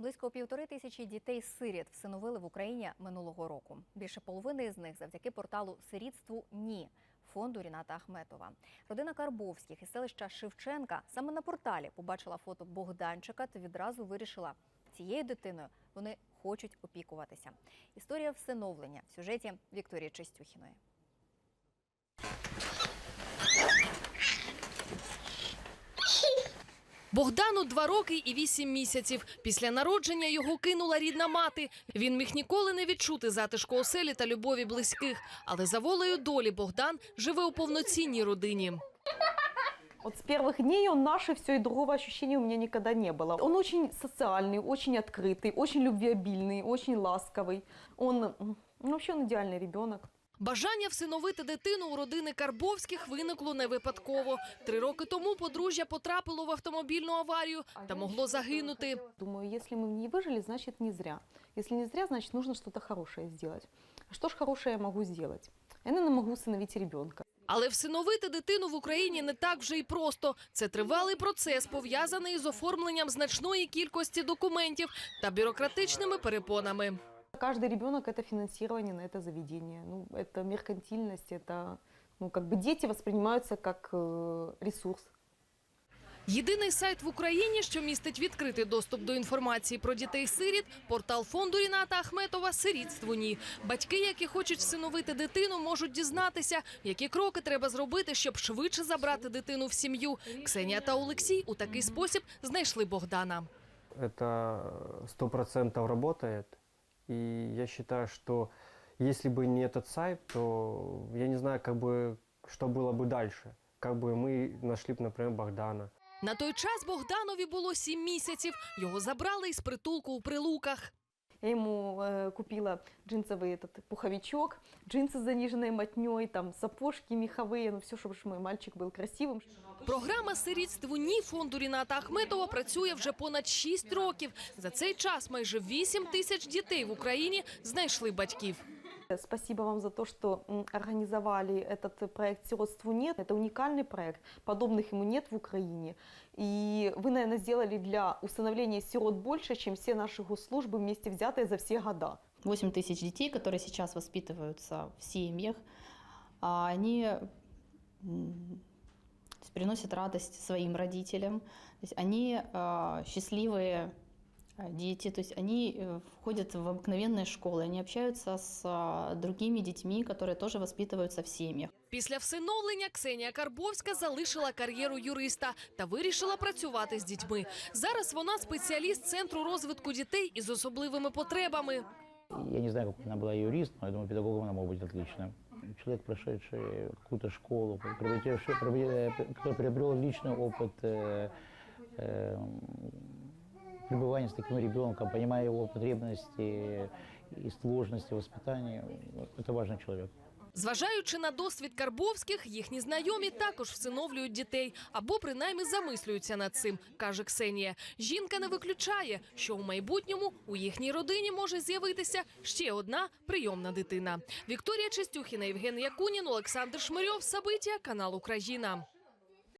Близько півтори тисячі дітей-сиріт всиновили в Україні минулого року. Більше половини з них завдяки порталу Сирітству ні фонду Ріната Ахметова. Родина Карбовських із селища Шевченка саме на порталі побачила фото Богданчика та відразу вирішила цією дитиною вони хочуть опікуватися. Історія всиновлення в сюжеті Вікторії Чистюхіної. Богдану два роки і вісім місяців. Після народження його кинула рідна мати. Він міг ніколи не відчути затишку оселі та любові близьких. Але за волею долі Богдан живе у повноцінній родині. Вот с первых дней он наше все, и другого ощущения у меня никогда не было. Он очень социальный, очень открытый, очень любвеобильный, очень ласковый. Он, м, ну, вообще он идеальный ребенок. Бажання всиновити дитину у родини Карбовських виникло не випадково. Три роки тому подружжя потрапило в автомобільну аварію та могло загинути. Думаю, если мы не выжили, значит не зря. Если не зря, значит нужно что-то хорошее сделать. А что ж хорошее я могу сделать? Я, наверное, могу усыновить ребенка. Але всиновити дитину в Україні не так вже й просто. Це тривалий процес, пов'язаний з оформленням значної кількості документів та бюрократичними перепонами. Каждый ребенок это финансирование на это заведение. Ну, это меркантильность, это, ну, как бы дети воспринимаются как э, ресурс. Єдиний сайт в Україні, що містить відкритий доступ до інформації про дітей-сиріт, портал фонду Ріната Ахметова «Сирітство ні». Батьки, які хочуть всиновити дитину, можуть дізнатися, які кроки треба зробити, щоб швидше забрати дитину в сім'ю. Ксенія та Олексій у такий спосіб знайшли Богдана. это сто процентов работает. И я считаю, что если бы не этот сайт, то я не знаю, как бы, что было бы дальше. Как бы мы нашли, бы, например, Богдана. На той час Богданові було сім місяців. Його забрали із притулку у Прилуках. Я ему э, купила джинсовый этот пуховичок, джинсы с заниженной мотней, там сапожки меховые, ну все, чтобы мой мальчик был красивым. Програма «Сирітство ні» фонду Ріната Ахметова працює вже понад 6 років. За цей час майже 8 тисяч дітей в Україні знайшли батьків. Э, Спасибо вам за то, что м, организовали этот проект «Сиротству нет». Это уникальный проект, подобных ему нет в Украине. И вы, наверное, сделали для усыновления сирот больше, чем все наши госслужбы вместе взятые за все года. 8 тысяч детей, которые сейчас воспитываются в семьях, а они м, то есть приносят радость своим родителям. То есть они а, счастливые а, дети, то есть они э, входят в обыкновенные школы, они общаются с а, другими детьми, которые тоже воспитываются в семьях. Після всиновлення Ксенія Карбовська залишила кар'єру юриста та вирішила працювати з дітьми. Зараз вона спеціаліст центру розвитку дітей із особливими потребами. Я не знаю, как она была юрист, но я думаю, педагогом она может быть отличным. Человек, прошедший какую-то школу, приобретевший- приобре- который приобрел личный опыт э, э, пребывания с таким ребенком, понимая его потребности и сложности воспитания, это важный человек. Зважаючи на досвід Карбовських, їхні знайомі також всиновлюють дітей або принаймні замислюються над цим, каже Ксенія. Жінка не виключає, що у майбутньому у їхній родині може з'явитися ще одна прийомна дитина. Вікторія Чистюхіна, Євген Якунін, Олександр Шмирьов, Сабиття, канал Україна.